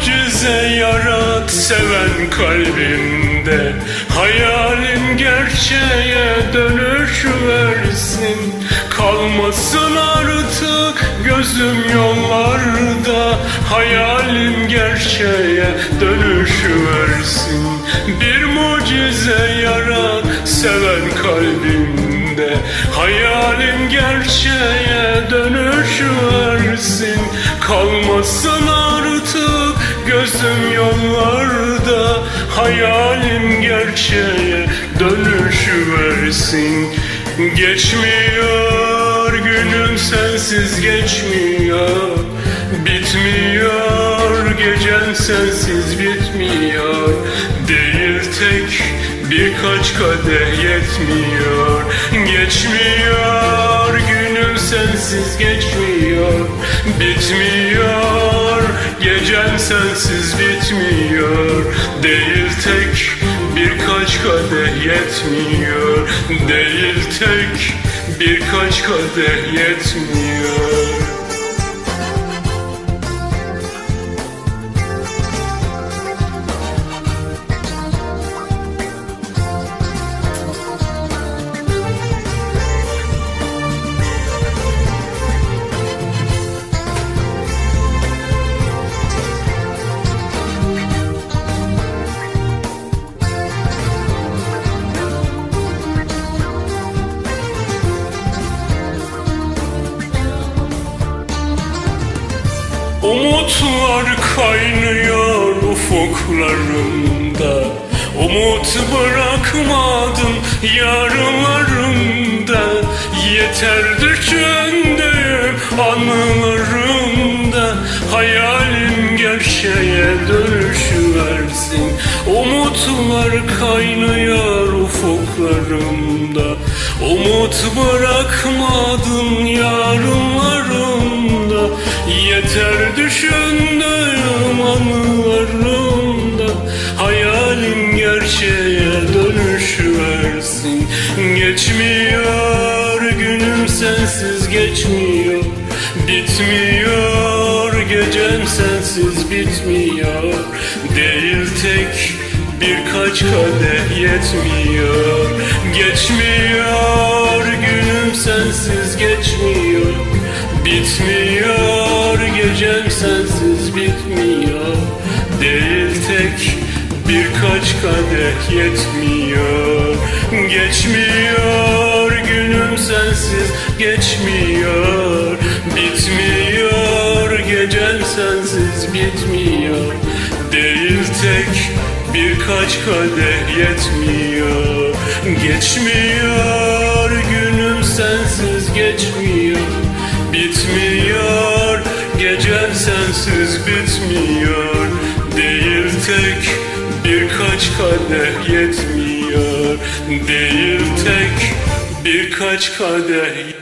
mucize yarat seven kalbimde. Hayalin gerçeğe dönüş versin. Kalmasın artık gözüm yollarda. Hayalin gerçeğe dönüş versin. Bir mucize yarat seven kalbimde. Hayalin gerçeğe dönüş versin. Kalmasın gözüm yollarda Hayalim gerçeğe dönüş versin Geçmiyor günüm sensiz geçmiyor. Bitmiyor gecen sensiz bitmiyor. Değil tek birkaç kadeh yetmiyor. Geçmiyor günüm sensiz geçmiyor. Bitmiyor gecem sensiz bitmiyor. Değil tek birkaç kadeh yetmiyor. Değil tek birkaç kadeh yetmiyor Umutlar kaynıyor ufuklarımda. Umut bırakmadım yarınlarımda. Yeter düşündüğüm anılarımda. Hayalim gerçeğe dönüş versin Umutlar kaynıyor ufuklarımda. Umut bırakmadım yarınlarımda. Yeter Geçmiyor günüm sensiz geçmiyor. Bitmiyor gecem sensiz bitmiyor. Değil tek birkaç kadeh yetmiyor. Geçmiyor günüm sensiz geçmiyor. Bitmiyor gecem sensiz bitmiyor. Değil tek birkaç kadeh yetmiyor. Geçmiyor günüm sensiz geçmiyor. Bitmiyor gecem sensiz bitmiyor. Değil tek birkaç kadeh yetmiyor. Geçmiyor günüm sensiz geçmiyor. Bitmiyor gecem sensiz bitmiyor. Değil tek birkaç kadeh yetmiyor. Değil tek birkaç kadeh